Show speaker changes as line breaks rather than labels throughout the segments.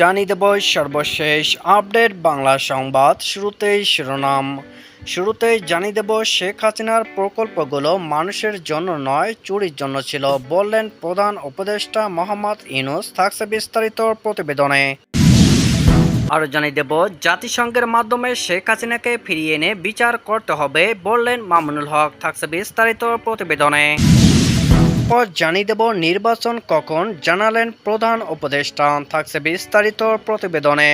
জানিয়ে দেব সর্বশেষ আপডেট বাংলা সংবাদ শুরুতেই শিরোনাম। শুরুতেই জানিয়ে দেব শেখ হাসিনার প্রকল্পগুলো মানুষের জন্য নয়, চুরির জন্য ছিল বললেন প্রধান উপদেষ্টা মোহাম্মদ ইনুস থাকছে বিস্তারিত প্রতিবেদনে। আরও জানিয়ে দেব, জাতিসংঘের মাধ্যমে শেখ হাসিনাকে ফিরিয়ে এনে বিচার করতে হবে বললেন মামুনুল হক, থাকছে বিস্তারিত প্রতিবেদনে। পর জানিয়ে দেব নির্বাচন কখন জানালেন প্রধান উপদেষ্টা। থাকছে বিস্তারিত প্রতিবেদনে।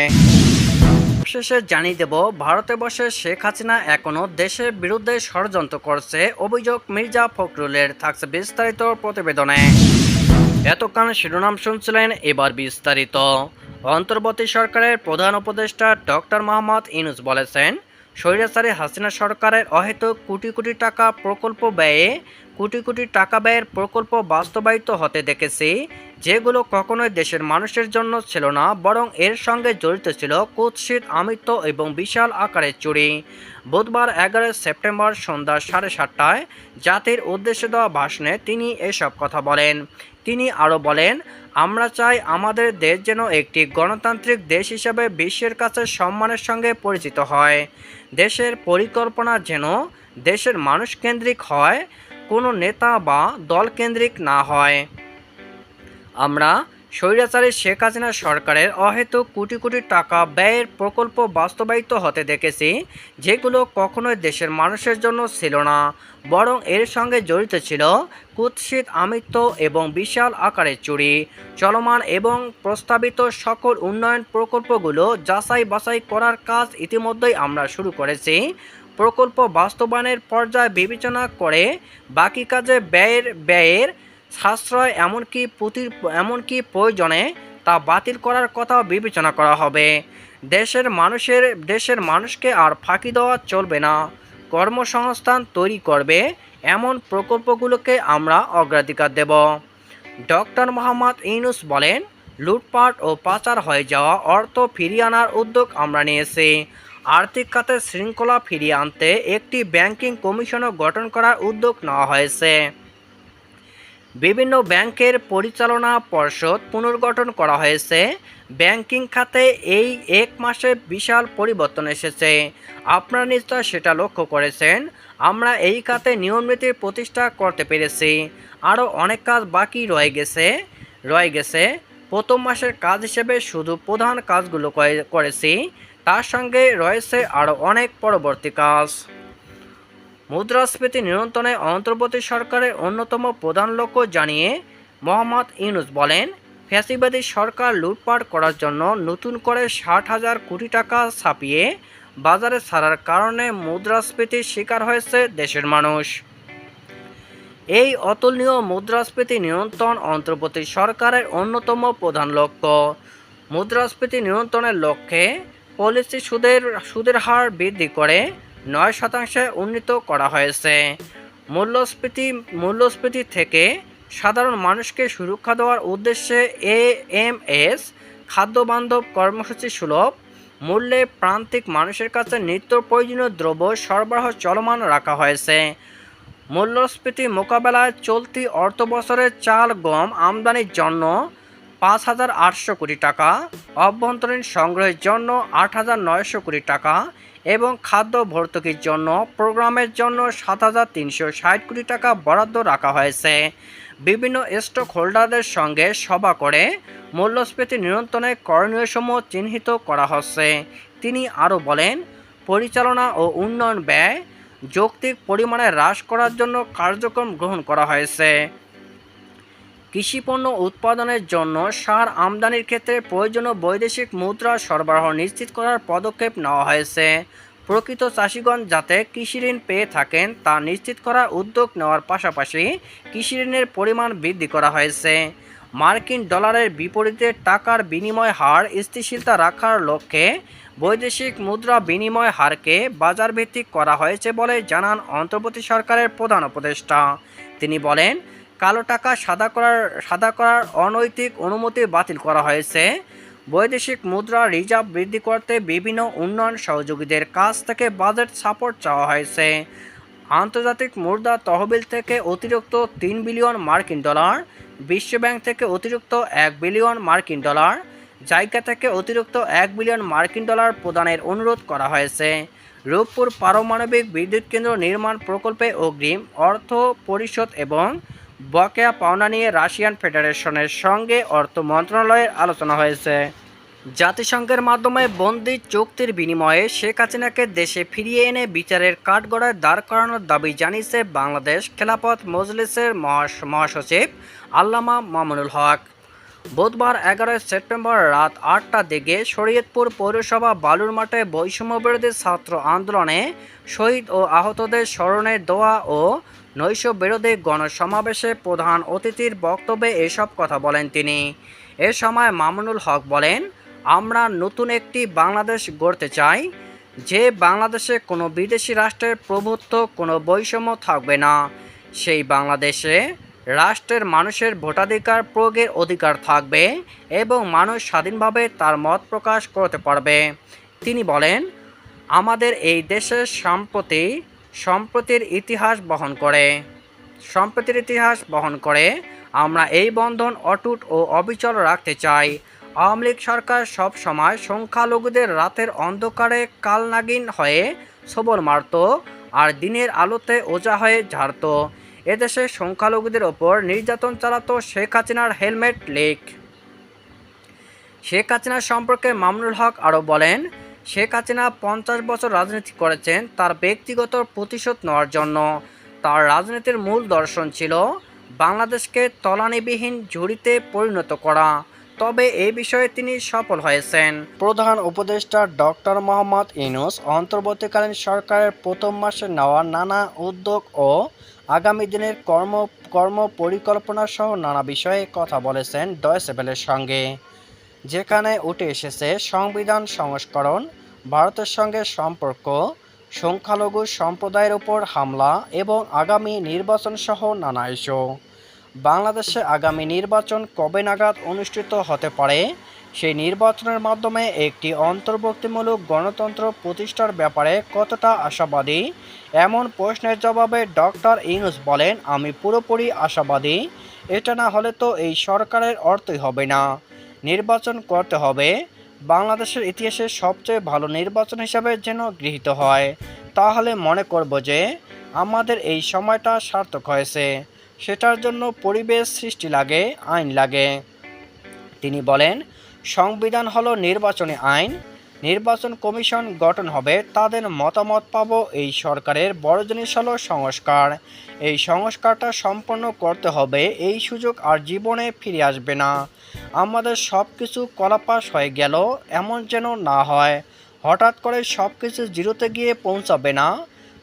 শেষে জানিয়ে দেব, ভারতে বসে শেখ হাসিনা এখনও দেশের বিরুদ্ধে ষড়যন্ত্র করছে, অভিযোগ মির্জা ফখরুলের। থাকছে বিস্তারিত প্রতিবেদনে। এতক্ষণ শিরোনাম শুনছিলেন এবার বিস্তারিত। অন্তর্বর্তী সরকারের প্রধান উপদেষ্টা ডক্টর মোহাম্মদ ইনুস বলেছেন স্বৈরাচারী হাসিনা সরকারের অহেতুক কোটি কোটি টাকা প্রকল্প ব্যয়ে কোটি কোটি টাকা ব্যয়ের প্রকল্প বাস্তবায়িত হতে দেখেছি। যেগুলো কখনোই দেশের মানুষের জন্য ছিল না, বরং এর সঙ্গে জড়িত ছিল কুৎসিত, আমিত্ব এবং বিশাল আকারের চুরি। বুধবার এগারোই সেপ্টেম্বর সন্ধ্যা সাড়ে সাতটায় জাতির উদ্দেশ্যে দেওয়া ভাষণে তিনি এসব কথা বলেন। তিনি আরও বলেন, আমরা চাই আমাদের দেশ যেন একটি গণতান্ত্রিক দেশ হিসেবে বিশ্বের কাছে সম্মানের সঙ্গে পরিচিত হয়। দেশের পরিকল্পনা যেন দেশের মানুষ কেন্দ্রিক হয়, কোনো নেতা বা দল কেন্দ্রিক না হয়। আমরা স্বৈরাচারী শেখ হাসিনা সরকারের অহেতুক কোটি কোটি টাকা ব্যয়ের প্রকল্প বাস্তবায়িত হতে দেখেছি, যেগুলো কখনোই দেশের মানুষের জন্য ছিল না, বরং এর সঙ্গে জড়িত ছিল কুৎসিত আমিত্ব এবং বিশাল আকারের চুরি, চলমান এবং প্রস্তাবিত সকল উন্নয়ন প্রকল্পগুলো যাচাই বাছাই করার কাজ ইতিমধ্যেই আমরা শুরু করেছি। প্রকল্প বাস্তবায়নের পর্যায় বিবেচনা করে বাকি কাজে ব্যয়ের ব্যয়ের সাশ্রয় এমনকি প্রতি, এমনকি প্রয়োজনে তা বাতিল করার কথাও বিবেচনা করা হবে। দেশের মানুষের, দেশের মানুষকে আর ফাঁকি দেওয়া চলবে না। কর্মসংস্থান তৈরি করবে, এমন প্রকল্পগুলোকে আমরা অগ্রাধিকার দেব। ডক্টর মোহাম্মদ ইউনুস বলেন, লুটপাট ও পাচার হয়ে যাওয়া অর্থ ফিরিয়ে আনার উদ্যোগ আমরা নিয়েছি। আর্থিক খাতে শৃঙ্খলা ফিরিয়ে আনতে একটি ব্যাংকিং কমিশনও গঠন করার উদ্যোগ নেওয়া হয়েছে। বিভিন্ন ব্যাংকের পরিচালনা পর্ষদ পুনর্গঠন করা হয়েছে। ব্যাংকিং খাতে এই এক মাসে বিশাল পরিবর্তন এসেছে। আপনারা নিশ্চয় সেটা লক্ষ্য করেছেন। আমরা এই খাতে নিয়মনীতির প্রতিষ্ঠা করতে পেরেছি। আরও অনেক কাজ বাকি রয়ে গেছে। রয়ে গেছে। প্রথম মাসের কাজ হিসেবে শুধু প্রধান কাজগুলো করে- করেছি। তার সঙ্গে রয়েছে আরও অনেক পরবর্তী কাজ। মুদ্রাস্ফীতি নিয়ন্ত্রণে অন্তর্বর্তী সরকারের অন্যতম প্রধান লক্ষ্য জানিয়ে মোহাম্মদ ইউনুস বলেন, ফ্যাসিবাদী সরকার লুটপাট করার জন্য নতুন করে ষাট হাজার কোটি টাকা ছাপিয়ে বাজারে ছাড়ার কারণে মুদ্রাস্ফীতির শিকার হয়েছে দেশের মানুষ। এই অতুলনীয় মুদ্রাস্ফীতি নিয়ন্ত্রণ অন্তর্বর্তী সরকারের অন্যতম প্রধান লক্ষ্য। মুদ্রাস্ফীতি নিয়ন্ত্রণের লক্ষ্যে পলিসি সুদের সুদের হার বৃদ্ধি করে নয় শতাংশে উন্নীত করা হয়েছে। মূল্যস্ফীতি মূল্যস্ফীতি থেকে সাধারণ মানুষকে সুরক্ষা দেওয়ার উদ্দেশ্যে এ এম এস খাদ্যবান্ধব কর্মসূচি সুলভ, মূল্যে প্রান্তিক মানুষের কাছে নিত্য প্রয়োজনীয় দ্রব্য সরবরাহ চলমান রাখা হয়েছে। মূল্যস্ফীতি মোকাবেলায় চলতি অর্থ বছরে চাল, গম আমদানির জন্য পাঁচ হাজার আটশো কোটি টাকা, অভ্যন্তরীণ সংগ্রহের জন্য আট হাজার নয়শো কোটি টাকা এবং খাদ্য ভর্তুকির জন্য, প্রোগ্রামের জন্য সাত হাজার তিনশো ষাট কোটি টাকা বরাদ্দ রাখা হয়েছে। বিভিন্ন স্টক হোল্ডারদের সঙ্গে সভা করে মূল্যস্ফীতি নিয়ন্ত্রণে করণীয়সমূহ চিহ্নিত করা হচ্ছে। তিনি আরও বলেন, পরিচালনা ও উন্নয়ন ব্যয় যৌক্তিক পরিমাণে হ্রাস করার জন্য কার্যক্রম গ্রহণ করা হয়েছে। কৃষিপণ্য উৎপাদনের জন্য সার আমদানির ক্ষেত্রে প্রয়োজনীয় বৈদেশিক মুদ্রা সরবরাহ নিশ্চিত করার পদক্ষেপ নেওয়া হয়েছে। প্রকৃত চাষিগণ যাতে কৃষি ঋণ পেয়ে থাকেন, তা নিশ্চিত করার উদ্যোগ নেওয়ার পাশাপাশি কৃষি ঋণের পরিমাণ বৃদ্ধি করা হয়েছে। মার্কিন ডলারের বিপরীতে টাকার বিনিময় হার স্থিতিশীলতা রাখার লক্ষ্যে বৈদেশিক মুদ্রা বিনিময় হারকে বাজারভিত্তিক করা হয়েছে বলে জানান অন্তর্বর্তী সরকারের প্রধান উপদেষ্টা। তিনি বলেন কালো টাকা সাদা করার সাদা করার অনৈতিক অনুমতি বাতিল করা হয়েছে। বৈদেশিক মুদ্রা রিজার্ভ বৃদ্ধি করতে বিভিন্ন উন্নয়ন সহযোগীদের কাছ থেকে বাজেট সাপোর্ট চাওয়া হয়েছে। আন্তর্জাতিক মুদ্রা তহবিল থেকে অতিরিক্ত তিন বিলিয়ন মার্কিন ডলার, বিশ্বব্যাংক থেকে অতিরিক্ত এক বিলিয়ন মার্কিন ডলার জায়গা থেকে অতিরিক্ত এক বিলিয়ন মার্কিন ডলার প্রদানের অনুরোধ করা হয়েছে। রূপপুর পারমাণবিক বিদ্যুৎ কেন্দ্র নির্মাণ প্রকল্পে অগ্রিম অর্থ পরিশোধ এবং বকেয়া পাওনা নিয়ে রাশিয়ান ফেডারেশনের সঙ্গে অর্থ মন্ত্রণালয়ের আলোচনা হয়েছে। জাতিসংঘের মাধ্যমে বন্দি চুক্তির বিনিময়ে শেখ হাসিনাকে দেশে ফিরিয়ে এনে বিচারের কাঠগড়ায় দাঁড় করানোর দাবি জানিয়েছে বাংলাদেশ খেলাপথ মজলিসের মহাস- মহাসচিব আল্লামা মামুনুল হক। বুধবার এগারোই সেপ্টেম্বর রাত আটটা দিকে শরীয়তপুর পৌরসভা বালুর মাঠে বৈষম্যবিরোধী ছাত্র আন্দোলনে শহীদ ও আহতদের স্মরণে দোয়া ও নৈশ বিরোধী গণসমাবেশে প্রধান অতিথির বক্তব্যে এসব কথা বলেন তিনি। এ সময় মামুনুল হক বলেন, আমরা নতুন একটি বাংলাদেশ গড়তে চাই। যে বাংলাদেশে কোনো বিদেশি রাষ্ট্রের প্রভুত্ব, কোনো বৈষম্য থাকবে না। সেই বাংলাদেশে রাষ্ট্রের মানুষের ভোটাধিকার প্রয়োগের অধিকার থাকবে এবং মানুষ স্বাধীনভাবে তার মত প্রকাশ করতে পারবে। তিনি বলেন, আমাদের এই দেশের সম্প্রতি, সম্প্রতির ইতিহাস বহন করে। সম্প্রতির ইতিহাস বহন করে আমরা এই বন্ধন অটুট ও অবিচল রাখতে চাই। আওয়ামী লীগ সরকার সব সময় সংখ্যালঘুদের রাতের অন্ধকারে কালনাগিন হয়ে, সবল মারত, আর দিনের আলোতে ওজা হয়ে ঝাড়ত। এদেশে সংখ্যালঘুদের ওপর নির্যাতন চালাতো শেখ হাসিনার হেলমেট লিক শেখ হাসিনা সম্পর্কে মামুনুল হক আরও বলেন, শেখ হাসিনা পঞ্চাশ বছর রাজনীতি করেছেন তার ব্যক্তিগত প্রতিশোধ নেওয়ার জন্য। তার রাজনীতির মূল দর্শন ছিল বাংলাদেশকে তলানিবিহীন ঝুড়িতে পরিণত করা। তবে এই বিষয়ে তিনি সফল হয়েছেন। প্রধান উপদেষ্টা ডক্টর মোহাম্মদ ইনুস অন্তর্বর্তীকালীন সরকারের প্রথম মাসে নেওয়া নানা উদ্যোগ ও আগামী দিনের কর্ম কর্ম পরিকল্পনা সহ নানা বিষয়ে কথা বলেছেন ডয়েসেবেলের সঙ্গে। যেখানে উঠে এসেছে সংবিধান সংস্করণ, ভারতের সঙ্গে সম্পর্ক, সংখ্যালঘু সম্প্রদায়ের উপর হামলা এবং আগামী নির্বাচন সহ নানা ইস্যু। বাংলাদেশে আগামী নির্বাচন কবে নাগাদ অনুষ্ঠিত হতে পারে? সেই নির্বাচনের মাধ্যমে একটি অন্তর্ভুক্তিমূলক গণতন্ত্র প্রতিষ্ঠার ব্যাপারে কতটা আশাবাদী? এমন প্রশ্নের জবাবে ডক্টর ইউনুস বলেন, আমি পুরোপুরি আশাবাদী। এটা না হলে তো এই সরকারের অর্থই হবে না। নির্বাচন করতে হবে। বাংলাদেশের ইতিহাসে সবচেয়ে ভালো নির্বাচন হিসাবে যেন গৃহীত হয়। তাহলে মনে করব যে আমাদের এই সময়টা সার্থক হয়েছে। সেটার জন্য পরিবেশ সৃষ্টি লাগে, আইন লাগে। তিনি বলেন, সংবিধান হলো নির্বাচনী আইন, নির্বাচন কমিশন গঠন হবে, তাদের মতামত পাব এই সরকারের বড় জিনিস হলো সংস্কার। এই সংস্কারটা সম্পন্ন করতে হবে, এই সুযোগ আর জীবনে ফিরে আসবে না। আমাদের সব কিছু কলাপাস হয়ে গেল, এমন যেন না হয়। হঠাৎ করে সব কিছু জিরোতে গিয়ে পৌঁছাবে না।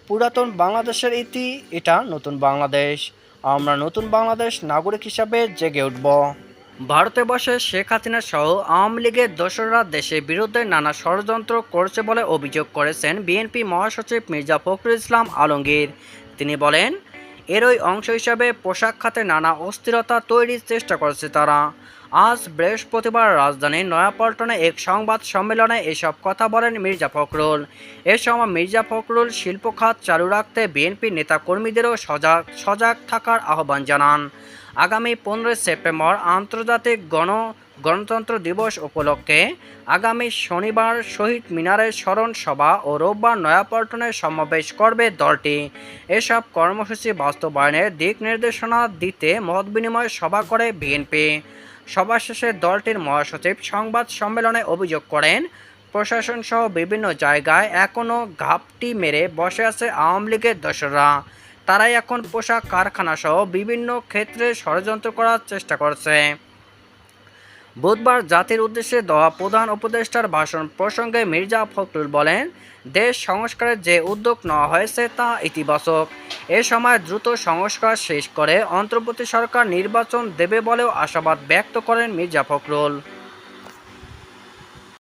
পুরাতন বাংলাদেশের ইতি, এটা নতুন বাংলাদেশ। আমরা নতুন বাংলাদেশ নাগরিক হিসাবে জেগে উঠব। ভারতে বসে শেখ হাসিনা সহ আওয়ামী লীগের দোসররা দেশের বিরুদ্ধে নানা ষড়যন্ত্র করছে বলে অভিযোগ করেছেন বিএনপি মহাসচিব মির্জা ফখরুল ইসলাম আলমগীর। তিনি বলেন, এরই অংশ হিসাবে পোশাক খাতে নানা অস্থিরতা তৈরির চেষ্টা করেছে তারা। আজ বৃহস্পতিবার রাজধানীর নয়াপল্টনে এক সংবাদ সম্মেলনে এসব কথা বলেন মির্জা ফখরুল। এ সময় মির্জা ফখরুল শিল্পখাত চালু রাখতে বিএনপি নেতাকর্মীদেরও সজাগ সজাগ থাকার আহ্বান জানান। আগামী পনেরোই সেপ্টেম্বর আন্তর্জাতিক গণ গণতন্ত্র দিবস উপলক্ষে আগামী শনিবার শহীদ মিনারের স্মরণ সভা ও রোববার নয়াপল্টনে সমাবেশ করবে দলটি। এসব কর্মসূচি বাস্তবায়নের দিক নির্দেশনা দিতে মত বিনিময় সভা করে বিএনপি। সভা শেষে দলটির মহাসচিব সংবাদ সম্মেলনে অভিযোগ করেন প্রশাসন সহ বিভিন্ন জায়গায় এখনও ঘাপটি মেরে বসে আছে আওয়ামী লীগের দোসররা। তারাই এখন পোশাক কারখানা সহ বিভিন্ন ক্ষেত্রে ষড়যন্ত্র করার চেষ্টা করছে। বুধবার জাতির উদ্দেশ্যে দেওয়া প্রধান উপদেষ্টার ভাষণ প্রসঙ্গে মির্জা ফখরুল বলেন, দেশ সংস্কারের যে উদ্যোগ নেওয়া হয়েছে তা ইতিবাচক। এ সময় দ্রুত সংস্কার শেষ করে অন্তর্বর্তী সরকার নির্বাচন দেবে বলেও আশাবাদ ব্যক্ত করেন মির্জা ফখরুল।